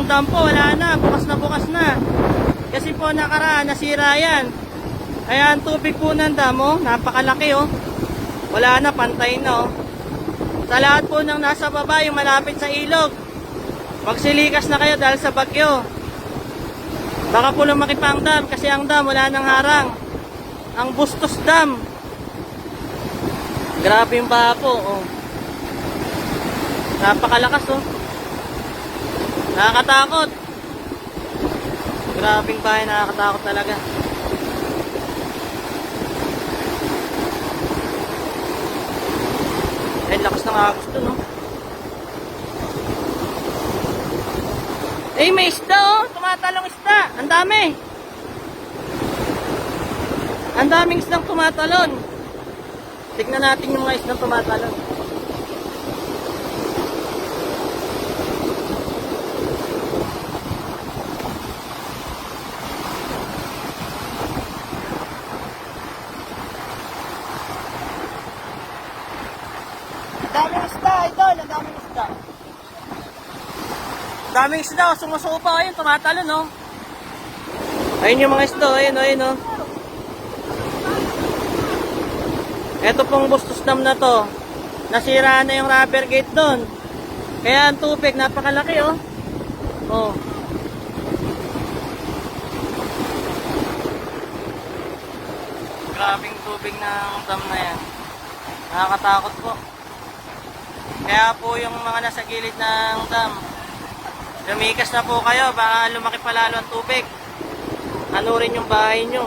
yung dam po, wala na. Bukas na bukas na. Kasi po nakaraan, nasira yan. Kaya ang tubig po ng dam, oh, napakalaki oh. Wala na, pantay na oh. Sa lahat po ng nasa baba, yung malapit sa ilog. Magsilikas na kayo dahil sa bagyo. Baka po lumaki pa ang dam kasi ang dam wala nang harang. Ang Bustos Dam. Grabe yung baha po. Oh. Napakalakas oh. Nakakatakot. Grabing bahay, nakakatakot talaga. Eh, lakas ng agos to, no? Eh, may isda, oh. Tumatalong isda. Ang dami. Ang daming isdang tumatalon. Tignan natin yung mga isdang tumatalon. Ang daming isda, idol. Ang daming isda. Ang daming isda. oh. Sumusupa. Ayun, tumatalon, no? Ayun yung mga isda. Ayun, ayun, oh. Ito pong Bustos Dam na to. Nasira na yung rubber gate doon. Kaya ang tubig, napakalaki, oh. Oh. Grabing tubig ng dam na yan. Nakakatakot po. Kaya po yung mga nasa gilid ng dam, lumikas na po kayo, baka lumaki pa lalo ang tubig. Ano rin yung bahay nyo.